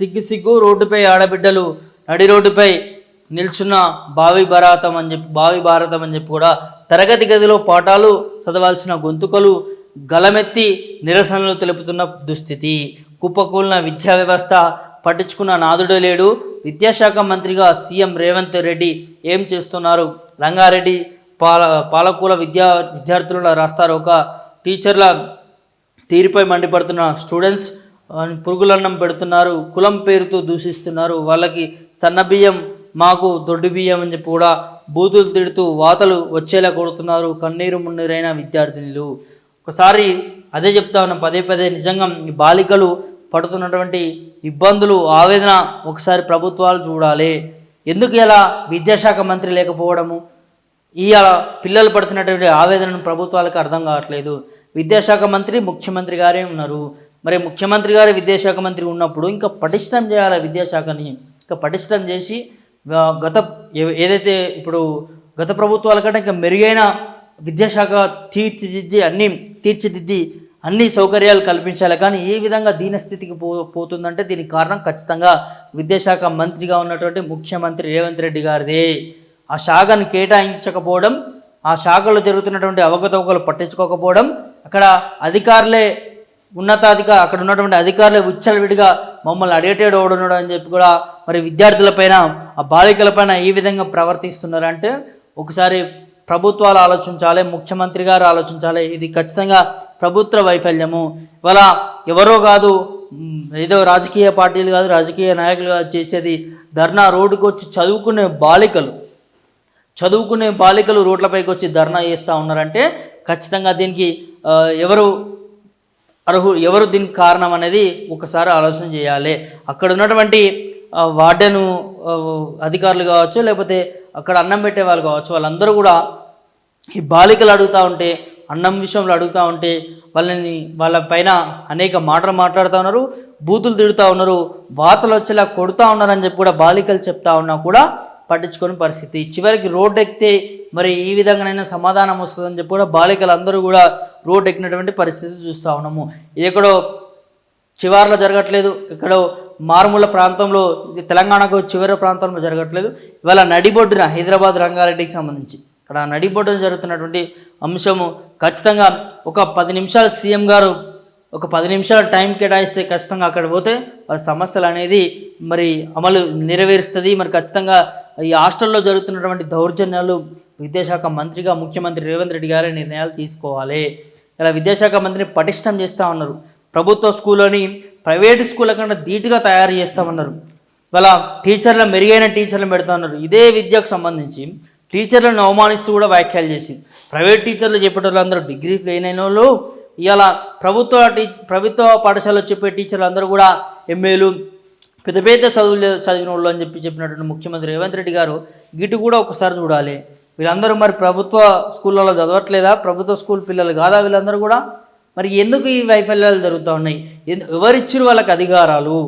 సిగ్గు సిగ్గు రోడ్డుపై ఆడబిడ్డలు నడి రోడ్డుపై నిల్చున్న భావి భారతం అని చెప్పి భావి భారతం అని చెప్పి కూడా తరగతి గదిలో పాఠాలు చదవాల్సిన గొంతుకలు గలమెత్తి నిరసనలు తెలుపుతున్న దుస్థితి. కుప్పకూలిన విద్యా వ్యవస్థ పట్టించుకున్న నాదుడు లేడు. విద్యాశాఖ మంత్రిగా సీఎం రేవంత్ రెడ్డి ఏం చేస్తున్నారు? రంగారెడ్డి పాల పాలకూల విద్యా విద్యార్థుల రాస్తారు ఒక టీచర్ల తీరుపై మండిపడుతున్న స్టూడెంట్స్ పురుగులన్నం పెడుతున్నారు కులం పేరుతో దూషిస్తున్నారు వాళ్ళకి సన్న బియ్యం మాకు దొడ్డు బియ్యం అని చెప్పి కూడా బూతులు తిడుతూ వాతలు వచ్చేలా కొడుతున్నారు కన్నీరు మున్నీరైన విద్యార్థినులు. ఒకసారి అదే చెప్తా ఉన్నాం పదే పదే నిజంగా ఈ బాలికలు పడుతున్నటువంటి ఇబ్బందులు ఆవేదన ఒకసారి ప్రభుత్వాలు చూడాలి. ఎందుకు ఇలా విద్యాశాఖ మంత్రి లేకపోవడము? ఇవాళ పిల్లలు పడుతున్నటువంటి ఆవేదనను ప్రభుత్వాలకు అర్థం కావట్లేదు. విద్యాశాఖ మంత్రి ముఖ్యమంత్రి గారే ఉన్నారు. మరి ముఖ్యమంత్రి గారు విద్యాశాఖ మంత్రి ఉన్నప్పుడు ఇంకా పటిష్టం చేయాలి విద్యాశాఖని. ఇంకా పటిష్టం చేసి గత ఏదైతే ఇప్పుడు గత ప్రభుత్వాల కంటే ఇంకా మెరుగైన విద్యాశాఖ తీర్చిదిద్ది అన్ని తీర్చిదిద్ది అన్ని సౌకర్యాలు కల్పించాలి. కానీ ఏ విధంగా దీనస్థితికి పో పోతుందంటే దీనికి కారణం ఖచ్చితంగా విద్యాశాఖ మంత్రిగా ఉన్నటువంటి ముఖ్యమంత్రి రేవంత్ రెడ్డి గారిదే. ఆ శాఖను కేటాయించకపోవడం ఆ శాఖలో జరుగుతున్నటువంటి అవకతవకలు పట్టించుకోకపోవడం అక్కడ అధికారులే ఉన్నతాధిక అక్కడ ఉన్నటువంటి అధికారులు విచ్చలవిడిగా మమ్మల్ని అడిగేటేడు ఓడున్నాడు అని చెప్పి కూడా మరి విద్యార్థులపైన ఆ బాలికలపైన ఈ విధంగా ప్రవర్తిస్తున్నారంటే ఒకసారి ప్రభుత్వాలు ఆలోచించాలి ముఖ్యమంత్రి గారు ఆలోచించాలి. ఇది ఖచ్చితంగా ప్రభుత్వ వైఫల్యము. ఇవాళ ఎవరో కాదు ఏదో రాజకీయ పార్టీలు కాదు రాజకీయ నాయకులు కాదు చేసేది ధర్నా రోడ్డుకు వచ్చి చదువుకునే బాలికలు. చదువుకునే బాలికలు రోడ్లపైకి వచ్చి ధర్నా చేస్తూ ఉన్నారంటే ఖచ్చితంగా దీనికి ఎవరు అర్హు ఎవరు దీనికి కారణం అనేది ఒకసారి ఆలోచన చేయాలి. అక్కడ ఉన్నటువంటి వార్డెను అధికారులు కావచ్చు లేకపోతే అక్కడ అన్నం పెట్టే వాళ్ళు కావచ్చు వాళ్ళందరూ కూడా ఈ బాలికలు అడుగుతూ ఉంటే అన్నం విషయంలో అడుగుతూ ఉంటే వాళ్ళని వాళ్ళ పైన అనేక మాటలు మాట్లాడుతూ ఉన్నారు బూతులు తిడుతూ ఉన్నారు వాతలు వచ్చేలా కొడుతూ ఉన్నారని చెప్పి కూడా బాలికలు చెప్తా ఉన్నా కూడా పట్టించుకొని పరిస్థితి. చివరికి రోడ్డు ఎక్కితే మరి ఈ విధంగానైనా సమాధానం వస్తుందని చెప్పి కూడా బాలికలు అందరూ కూడా రోడ్డు ఎక్కినటువంటి పరిస్థితి చూస్తూ ఉన్నాము. ఇది ఎక్కడో చివార్లో జరగట్లేదు ఎక్కడో మారుమూల ప్రాంతంలో ఇది తెలంగాణకు చివరి ప్రాంతంలో జరగట్లేదు. ఇవాళ నడిబొడ్డున హైదరాబాద్ రంగారెడ్డికి సంబంధించి ఇక్కడ నడిబొడ్డున జరుగుతున్నటువంటి అంశము ఖచ్చితంగా ఒక పది నిమిషాలు సీఎం గారు ఒక పది నిమిషాల టైం కేటాయిస్తే ఖచ్చితంగా అక్కడ పోతే వాళ్ళ సమస్యలు అనేది మరి అమలు నెరవేరుస్తుంది. మరి ఖచ్చితంగా ఈ హాస్టల్లో జరుగుతున్నటువంటి దౌర్జన్యాలు విద్యాశాఖ మంత్రిగా ముఖ్యమంత్రి రేవంత్ రెడ్డి గారే నిర్ణయాలు తీసుకోవాలి. ఇలా విద్యాశాఖ మంత్రిని పటిష్టం చేస్తూ ఉన్నారు. ప్రభుత్వ స్కూల్లోని ప్రైవేట్ స్కూళ్ళ కన్నా ధీటుగా తయారు చేస్తామన్నారు. ఇలా టీచర్ల మెరుగైన టీచర్లు పెడతా ఉన్నారు. ఇదే విద్యకు సంబంధించి టీచర్లను అవమానిస్తూ కూడా వ్యాఖ్యలు చేసింది. ప్రైవేట్ టీచర్లు చెప్పేటోళ్ళు అందరూ డిగ్రీ ఫెయిల్ అయిన వాళ్ళు ఇవాళ ప్రభుత్వ టీ ప్రభుత్వ పాఠశాలలో చెప్పే టీచర్లు అందరూ కూడా ఎమ్మెల్యేలు పెద్ద పెద్ద చదువులు చదివిన వాళ్ళు అని చెప్పి చెప్పినటువంటి ముఖ్యమంత్రి రేవంత్ రెడ్డి గారు గిటు కూడా ఒకసారి చూడాలి. వీళ్ళందరూ మరి ప్రభుత్వ స్కూళ్ళలో చదవట్లేదా? ప్రభుత్వ స్కూల్ పిల్లలు కాదా వీళ్ళందరూ కూడా? మరి ఎందుకు ఈ వైఫల్యాలు జరుగుతూ ఉన్నాయి? ఎందు వాళ్ళకి అధికారాలు?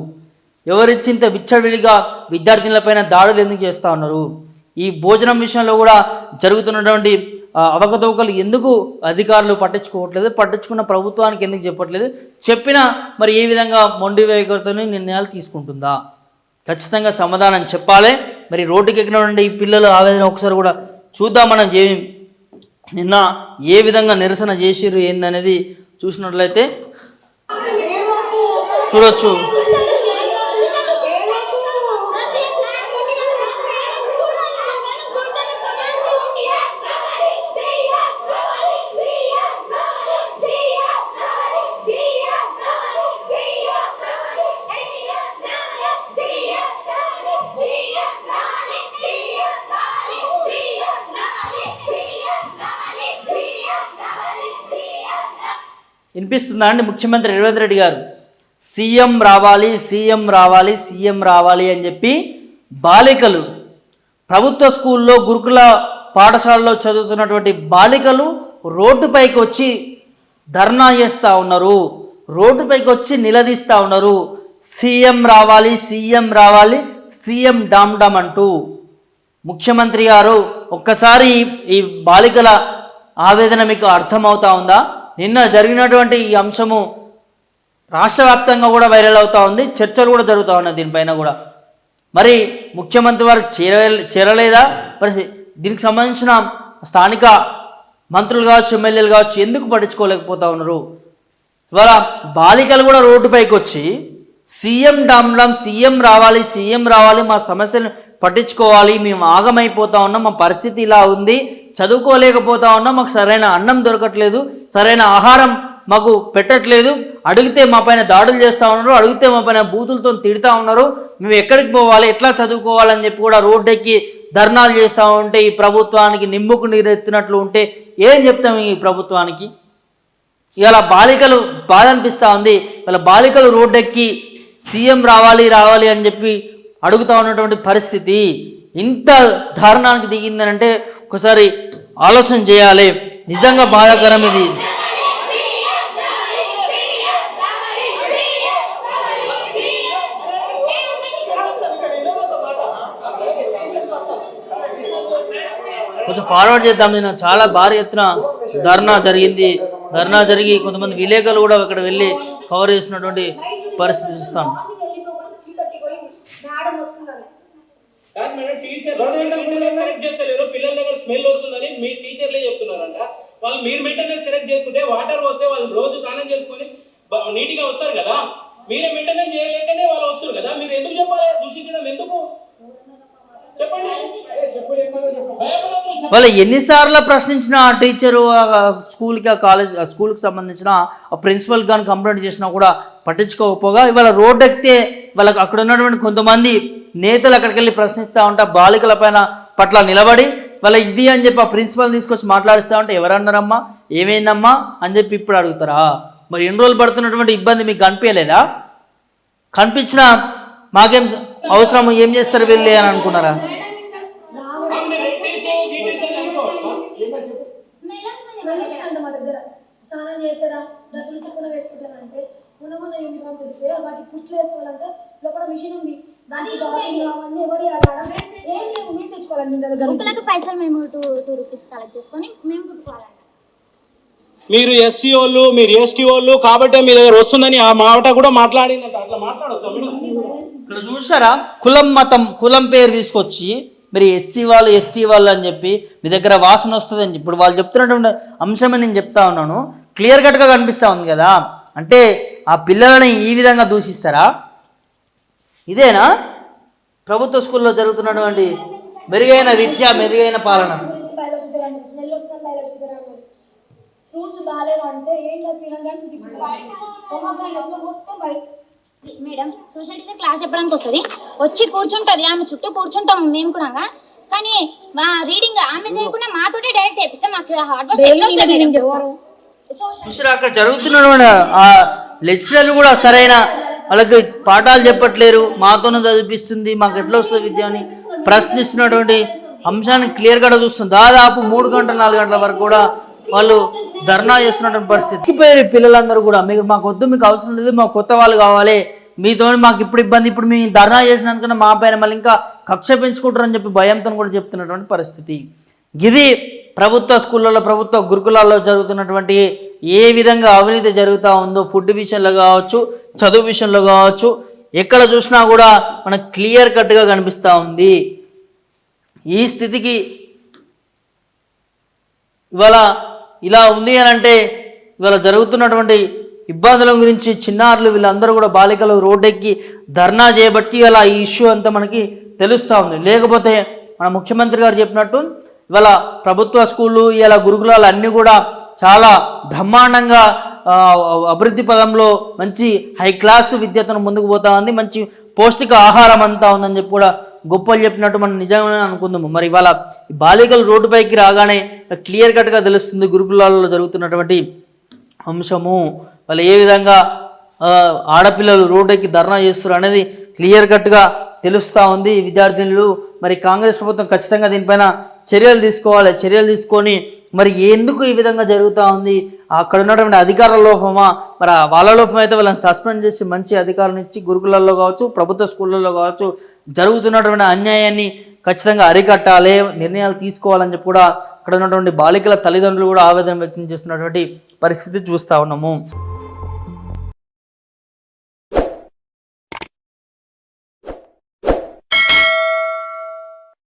ఎవరిచ్చింత విచ్చడివిడిగా విద్యార్థినులపైన దాడులు ఎందుకు చేస్తూ ఉన్నారు? ఈ భోజనం విషయంలో కూడా జరుగుతున్నటువంటి అవకతవకలు ఎందుకు అధికారులు పట్టించుకోవట్లేదు? పట్టించుకున్న ప్రభుత్వానికి ఎందుకు చెప్పట్లేదు? చెప్పినా మరి ఏ విధంగా మొండి వేయకూడదని నిర్ణయాలు తీసుకుంటుందా? ఖచ్చితంగా సమాధానం చెప్పాలి. మరి రోడ్డుకి ఎక్కినటువంటి ఈ పిల్లల ఆవేదన ఒకసారి కూడా చూద్దాం మనం ఏమి నిన్న ఏ విధంగా నిరసన చేసిర్రు ఏందనేది చూసినట్లయితే చూడొచ్చు. వినిపిస్తుందా అండి ముఖ్యమంత్రి రేవంత్ రెడ్డి గారు? సీఎం రావాలి సీఎం రావాలి సీఎం రావాలి అని చెప్పి బాలికలు ప్రభుత్వ స్కూల్లో గురుకుల పాఠశాలలో చదువుతున్నటువంటి బాలికలు రోడ్డుపైకి వచ్చి ధర్నా చేస్తూ ఉన్నారు. రోడ్డుపైకి వచ్చి నిలదీస్తూ ఉన్నారు. సీఎం రావాలి సీఎం రావాలి సీఎం డామ్ డామ్ అంటూ ముఖ్యమంత్రి గారు ఒక్కసారి ఈ- బాలికల ఆవేదన మీకు అర్థమవుతా ఉందా? నిన్న జరిగినటువంటి ఈ అంశము రాష్ట్ర వ్యాప్తంగా కూడా వైరల్ అవుతూ ఉంది. చర్చలు కూడా జరుగుతూ ఉన్నాయి దీనిపైన కూడా. మరి ముఖ్యమంత్రి వారు చేర చేరలేదా? మరి దీనికి సంబంధించిన స్థానిక మంత్రులు కావచ్చు ఎమ్మెల్యేలు కావచ్చు ఎందుకు పట్టించుకోలేకపోతా ఉన్నారు? ఇవాళ బాలికలు కూడా రోడ్డుపైకి వచ్చి సీఎం డామ్ సీఎం రావాలి సీఎం రావాలి మా సమస్యలు పట్టించుకోవాలి మేము ఆగమైపోతా ఉన్నాం మా పరిస్థితి ఇలా ఉంది చదువుకోలేకపోతా ఉన్నాం మాకు సరైన అన్నం దొరకట్లేదు సరైన ఆహారం మాకు పెట్టట్లేదు అడిగితే మా పైన దాడులు చేస్తూ ఉన్నారు అడిగితే మా పైన బూతులతో తిడతా ఉన్నారు మేము ఎక్కడికి పోవాలి ఎట్లా చదువుకోవాలని చెప్పి కూడా రోడ్డెక్కి ధర్నాలు చేస్తూ ఉంటే ఈ ప్రభుత్వానికి నిమ్ముకు నీరెత్తినట్లు ఉంటే ఏం చెప్తాం ఈ ప్రభుత్వానికి? ఇవాళ బాలికలు బాధ అనిపిస్తూ ఉంది ఇవాళ బాలికలు రోడ్డెక్కి సీఎం రావాలి రావాలి అని చెప్పి అడుగుతా ఉన్నటువంటి పరిస్థితి ఇంత దారుణానికి దిగిందనంటే ఒకసారి ఆలోచన చేయాలి. నిజంగా బాధాకరం ఇది. కొంచెం ఫార్వర్డ్ చేద్దాం. నేను చాలా భారీ ఎత్తున ధర్నా జరిగింది. ధర్నా జరిగి కొంతమంది విలేకరులు కూడా అక్కడ వెళ్ళి కవర్ చేసినటువంటి పరిస్థితి చూస్తాను మేడం వస్తుందని కాదు మేడం టీచర్ మెయింటెనెన్స్ కరెక్ట్ చేస్తలేరు. పిల్లల దగ్గర స్మెల్ వస్తుందని మీ టీచర్లే చెప్తున్నారంట. వాళ్ళు మీరు మెయింటెనెన్స్ కరెక్ట్ చేసుకుంటే వాటర్ వస్తే వాళ్ళు రోజు స్నానం చేసుకొని నీట్గా వస్తారు కదా. మీరే మెయింటెనెన్స్ చేయలేకనే వాళ్ళు వస్తారు కదా. మీరు ఎందుకు చెప్పాలి? దూషించడం ఎందుకు? వాళ్ళు ఎన్నిసార్లు ప్రశ్నించిన ఆ టీచరు స్కూల్కి ఆ కాలేజ్ స్కూల్కి సంబంధించిన ఆ ప్రిన్సిపల్ కానీ కంప్లైంట్ చేసినా కూడా పట్టించుకోకపోగా. ఇవాళ రోడ్డు ఎక్కితే వాళ్ళకి అక్కడ ఉన్నటువంటి కొంతమంది నేతలు అక్కడికి వెళ్ళి ప్రశ్నిస్తూ ఉంటా బాలికల పైన పట్ల నిలబడి వాళ్ళ ఇది అని చెప్పి ఆ ప్రిన్సిపల్ తీసుకొచ్చి మాట్లాడుతూ ఉంటే ఎవరన్నారమ్మా? ఏమైందమ్మా? అని చెప్పి ఇప్పుడు అడుగుతారా? మరి ఎన్ని రోజులు పడుతున్నటువంటి ఇబ్బంది మీకు కనిపించలేదా? కనిపించిన మాకేం అవసరం ఏం చేస్తారు వెళ్ళి అని అనుకున్నారా? డ్రెస్సులు కుట్లు వేసుకోవాలంటే లోపల మిషన్ ఉంది మీరు తెచ్చుకోవాలి మీ దగ్గర నుంచి. కుక్కలకు పైసలు మేము టూ టూ రూపీస్ కలెక్ట్ చేసుకొని మేము కుట్టుకోవాలంట మీరు ఎస్సీ వాళ్ళు మీరు ఎస్టీ వాళ్ళు కాబట్టి మీ దగ్గర వస్తుందని ఆ మాట కూడా మాట్లాడిందంట. అట్లా మాట్లాడొచ్చా? మేడం ఇక్కడ చూసారా కులం మతం కులం పేరు తీసుకొచ్చి మరి ఎస్సీ వాళ్ళు ఎస్టీ వాళ్ళు అని చెప్పి మీ దగ్గర వాసన వస్తుంది అని చెప్పి ఇప్పుడు వాళ్ళు చెప్తున్నటువంటి అంశమే నేను చెప్తా ఉన్నాను. క్లియర్ కట్గా కనిపిస్తూ ఉంది కదా? అంటే ఆ పిల్లలని ఈ విధంగా దూషిస్తారా? ఇదేనా? ప్రభుత్వ స్కూల్లో జరుగుతున్నటువంటి మెరుగైన విద్య మెరుగైన పాలన. మేడం సోషల్ టీచర్ క్లాస్ చెప్పడానికి వస్తుంది. వచ్చి కూర్చుంటది ఆమె చుట్టూ కూర్చుంటాం మేము కూడా కానీ మా రీడింగ్ ఆమె చేయకుండా మాతోటే డైరెక్ట్ చెప్పిస్తే మాకు హార్డ్ వర్క్ అక్కడ జరుగుతున్నటువంటి ఆ లెక్చరర్లు కూడా సరైన వాళ్ళకి పాఠాలు చెప్పట్లేరు మాతోనే చదివిపిస్తుంది మాకు ఎట్లా వస్తుంది విద్య అని ప్రశ్నిస్తున్నటువంటి అంశాన్ని క్లియర్గా చూస్తుంది దాదాపు మూడు గంటల నాలుగు గంటల వరకు కూడా వాళ్ళు ధర్నా చేస్తున్నటువంటి పరిస్థితి. ఎక్కిపోయారు పిల్లలందరూ కూడా. మీకు మాకు వద్దు మీకు అవసరం లేదు మాకు కొత్త వాళ్ళు కావాలి. మీతో మాకు ఇప్పుడు ఇబ్బంది. ఇప్పుడు మీ ధర్నా చేసినందుకన్నా మా పైన మళ్ళీ ఇంకా కక్ష పెంచుకుంటారని చెప్పి భయంతో కూడా చెప్తున్నటువంటి పరిస్థితి. ఇది ప్రభుత్వ స్కూళ్ళలో ప్రభుత్వ గురుకులాల్లో జరుగుతున్నటువంటి ఏ విధంగా అవినీతి జరుగుతూ ఉందో ఫుడ్ విషయంలో కావచ్చు చదువు విషయంలో కావచ్చు ఎక్కడ చూసినా కూడా మనకు క్లియర్ కట్గా కనిపిస్తూ ఉంది. ఈ స్థితికి ఇవాళ ఇలా ఉంది అని అంటే ఇవాళ జరుగుతున్నటువంటి ఇబ్బందుల గురించి చిన్నారులు వీళ్ళందరూ కూడా బాలికలు రోడ్డెక్కి ధర్నా చేయబట్టి ఇవాళ ఈ ఇష్యూ అంతా మనకి తెలుస్తూ ఉంది. లేకపోతే మన ముఖ్యమంత్రి గారు చెప్పినట్టు ఇవాళ ప్రభుత్వ స్కూళ్ళు ఇవాళ గురుకులాలు అన్నీ కూడా చాలా బ్రహ్మాండంగా అభివృద్ధి పదంలో మంచి హై క్లాస్ విద్యతను ముందుకు పోతా ఉంది మంచి పౌష్టిక ఆహారం అంతా ఉందని చెప్పి కూడా గొప్పలు చెప్పినట్టు మనం నిజమే అనుకుందాము. మరి ఇవాళ బాలికలు రోడ్డుపైకి రాగానే క్లియర్ కట్గా తెలుస్తుంది గురుకులాలలో జరుగుతున్నటువంటి అంశము. వాళ్ళు ఏ విధంగా ఆడపిల్లలు రోడ్డుకి ధర్నా చేస్తారు అనేది క్లియర్ కట్గా తెలుస్తూ ఉంది విద్యార్థినులు. మరి కాంగ్రెస్ ప్రభుత్వం ఖచ్చితంగా దీనిపైన చర్యలు తీసుకోవాలి. చర్యలు తీసుకొని మరి ఎందుకు ఈ విధంగా జరుగుతూ ఉంది? అక్కడ ఉన్నటువంటి అధికార లోపమా? మరి వాళ్ళ లోపం అయితే వాళ్ళని సస్పెండ్ చేసి మంచి అధికారులను ఇచ్చి గురుకులల్లో కావచ్చు ప్రభుత్వ స్కూళ్ళల్లో కావచ్చు జరుగుతున్నటువంటి అన్యాయాన్ని ఖచ్చితంగా అరికట్టాలి నిర్ణయాలు తీసుకోవాలని చెప్పి కూడా అక్కడ ఉన్నటువంటి బాలికల తల్లిదండ్రులు కూడా ఆవేదన వ్యక్తం చేస్తున్నటువంటి పరిస్థితి చూస్తూ ఉన్నాము.